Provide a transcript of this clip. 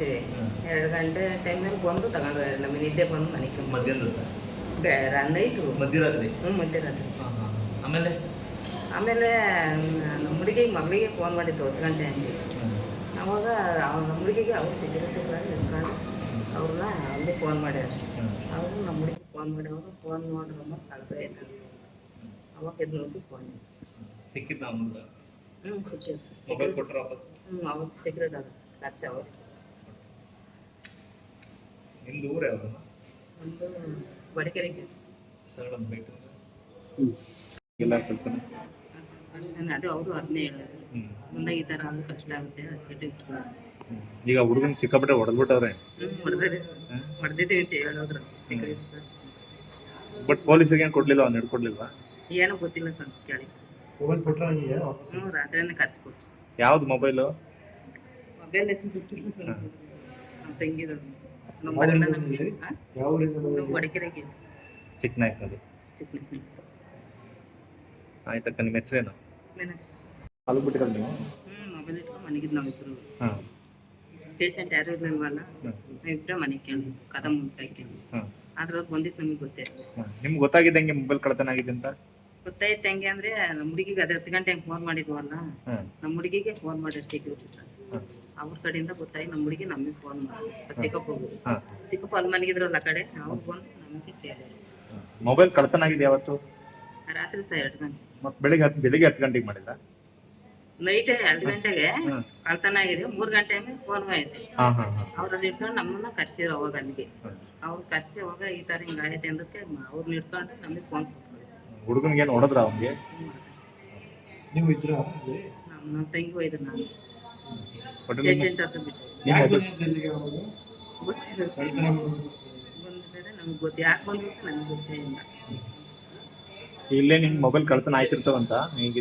ಮಲ್ಕೊಂಡಿರ್ತೀವಿ ಎರಡು ಗಂಟೆ ಟೈಮಲ್ಲಿ ಬಂದು ತಗೊಂಡು ನಮ್ಮ ನಿದ್ದೆ ಬಂದು ಮನೆಗೆ. ಮಧ್ಯಾಹ್ನ ನೈಟು ಮಧ್ಯರಾತ್ರಿ? ಹ್ಞೂ ಮಧ್ಯರಾತ್ರಿ. ಆಮೇಲೆ? ಆಮೇಲೆ ನಮ್ಮ ಹುಡುಗಿಗೆ ಮಗಳಿಗೆ ಫೋನ್ ಮಾಡಿದ್ದು ಹತ್ತು ಗಂಟೆ ಹಂಗೆ. ಅವಾಗ ಅವ್ರ ನಮ್ಮ ಹುಡುಗಿಗೆ ಅವ್ರು ಸೆಕ್ಯೂರಿಟಿಗಳಾಗಿ ಇಟ್ಕೊಂಡು ಅವ್ರನ್ನ ಅಲ್ಲಿ ಫೋನ್ ಮಾಡ್ಯಾರ. ಅವರು ನಮ್ಮ ಹುಡುಗಿ ಫೋನ್ ಮಾಡ್ಯವರು ಫೋನ್ ನೋಡ್ರಮ್ಮ ಕಳ್ದ ಅವಾಗ ಎದ್ದು ನೋಡಿ ಫೋನ್ ಸಿಕ್ಕಿದ್ದ ಹ್ಞೂ ಸಿಕ್ಕಿ ಮೊಬೈಲ್ ಕೊಟ್ಟರೆ ವಾಪಸ್? ಹ್ಞೂ ಅವಾಗ ಸೆಕ್ಯೂರಿಟಿ ಅದು. ಕರ್ಸಿ ಅವರು ನಿಮ್ದು ಊರು ಯಾವ್ದು? ಒಂದು ಬಡಕೆರೆಗೆ ತಗೊಳ್ಳೋದು ಬೇಕು ಎಲ್ಲ ಕಲ್ಪನೆ ಅಷ್ಟೇ ಅದೇ ಅವರು ಅದನ್ನೇ ಹೇಳೋದು. ಹ್ಮ್. ಮುಂದೆ ಈ ಥರ ಆದ್ರೆ ಕಷ್ಟ ಆಗುತ್ತೆ ಹಚ್ಚಿಟ್ಟು ಈಗ ಹುಡುಗನ್ ಸಿಕ್ಕಾಪಟ್ಟೆ ಹೊಡೆದ್ಬಿಟ್ಟವ್ರೆ. ಹ್ಞೂ ಹೊಡೆದ್ರಿ. ಹೊಡೆದಿದ್ದೀವಿ ಅಂತ ಹೇಳಿದ್ರು. ಬಟ್ ಪೊಲೀಸರಿಗೆ ಏನ್ ಕೊಡ್ಲಿಲ್ಲ ಅವ್ನು ಹಿಡ್ಕೊಡ್ಲಿಲ್ವಾ? ಏನೋ ಗೊತ್ತಿಲ್ಲ ಸರ್ ಕೇಳಿ. ಮೊಬೈಲ್ ಕೊಟ್ಟರೆ ಹ್ಞೂ ರಾತ್ರಿನೇ ಕರ್ಸ್ಕೊಟ್ರು. ಯಾವ್ದು ಮೊಬೈಲು? ಮೊಬೈಲ್ ಹೆಸರು ಗೊತ್ತಿಲ್ಲ ಸರ್ ನಮ್ಮ ತಂಗಿದು ನಂಬರ್ ಎಲ್ಲ ನಮಗೆ ಯಾವ ಊರಿಂದ ಬಂದಿದ್ದೀರಿ? ನಮ್ಮ ಬಡಕೆರೆಗೆ ಚಿಕ್ಕನಾಯ್ಕಲ್ಲಿ. ಚಿಕ್ಕ ಆಯ್ತಕ್ಕ ನಿಮ್ಮ ಹೆಸರೇನು? ಮೀನಾಕ್ಷಿ. ಅಲ್ಲಿ ಬಿಟ್ಟಿರೋದು ನೀವು ಹ್ಞೂ ಮೊಬೈಲ್ ಇಟ್ಕೊಂಡು ಮನೆಗಿದ್ದು ನಾವಿಬ್ರು ಹಾಂ. ಪೇಷಂಟ್ ಯಾರು ಇರ್ಲಿಲ್ವಲ್ಲ? ಹ್ಮ್. ನಾವಿಬ್ಬರೇ ಮನೆಗೆ ಕೇಳಿದ್ವಿ ಕದ ಮುಂದೆ ಕೇಳಿ ಹಾಂ. ಅದ್ರಲ್ಲಿ ಬಂದಿತ್ತು ನಮಗೆ ಗೊತ್ತೇ ನಿಮ್ಗೆ ಗೊತ್ತಾಗಿದ್ದಂಗೆ ಮೊಬೈಲ್ ಕಳ್ತನ ಆಗಿದೆ ಅಂತ? ಗೊತ್ತಾಯ್ತು ಹೆಂಗೆ ಅಂದ್ರೆ ನಮ್ಮ ಹುಡುಗಿಗೆ ಅದೇ ಹತ್ತು ಗಂಟೆ ಫೋನ್ ಮಾಡಿದ್ವಲ್ಲ? ನಮ್ಮ ಹುಡುಗಿಗೆ ಫೋನ್ ಮಾಡಿರ್ ಸೆಕ್ಯೂರಿಟಿ ಸರ್. ಅವ್ರ ಕಡೆಯಿಂದ ಗೊತ್ತಾಗಿ ನಮ್ಮ ಹುಡುಗಿ ನಮಗೆ ಫೋನ್ ಮಾಡಿ ಚಿಕ್ಕಪ್ಪ ಹೋಗುದು ಹಾಂ. ಚಿಕ್ಕಪ್ಪ ಅಲ್ಲಿ ಮಲಗಿದ್ರಲ್ಲ ಆ ಕಡೆ ಅವ್ರು ಬಂದು ನಮಗೆ ಕೇಳಿದ್ರು. ಮೊಬೈಲ್ ಕಳ್ತನ ಆಗಿದೆ ಯಾವತ್ತು? ರಾತ್ರಿ ಸಹ ಎರಡು ಗಂಟೆ. ಮತ್ತೆ ಬೆಳಿಗ್ಗೆ ಹತ್ತು ಬೆಳಿಗ್ಗೆ ಹತ್ತು ಗಂಟೆಗೆ ಮಾಡಿಲ್ಲ ನೈಟ್ ಎರಡು ಗಂಟೆಗೆ. ಕಳ್ತನ ಆಗಿದೆ. ಮೂರು ಗಂಟೆ ಹಂಗೆ ಫೋನ್ ಆಯ್ತು. ಹಾಂ ಹಾಂ ಹಾಂ. ಅವ್ರಲ್ಲಿ ಇಟ್ಕೊಂಡು ನಮ್ಮನ್ನ ಕರ್ಸಿರೋ ಅವಾಗ ಅಲ್ಲಿಗೆ. ಅವ್ರು ಕರ್ಸಿ ಅವಾಗ ಈ ತರ ಹಿಂಗ್ ಆಯ್ತು ಅಂದಕ್ಕೆ ಅವ್ರನ್ನ ಇಟ್ಕೊಂಡು ನಮಗೆ ಫೋನ್ ಹುಡುಗನಿಗೆ ಏನು ಹೊಡೆದ್ರ ಅವ್ನಿಗೆ? ನೀವು ಇದ್ರ ನಮ್ಮ ನಮ್ಮ ತಂಗಿ ಹೋಯ್ದು ನಾನು. ಇಲ್ಲ. ನಿಮ್ ಮೊಬೈಲ್ ಕಳ್ತನ ಆಯ್ತಿರ್ತಾವಂತ ಈಗ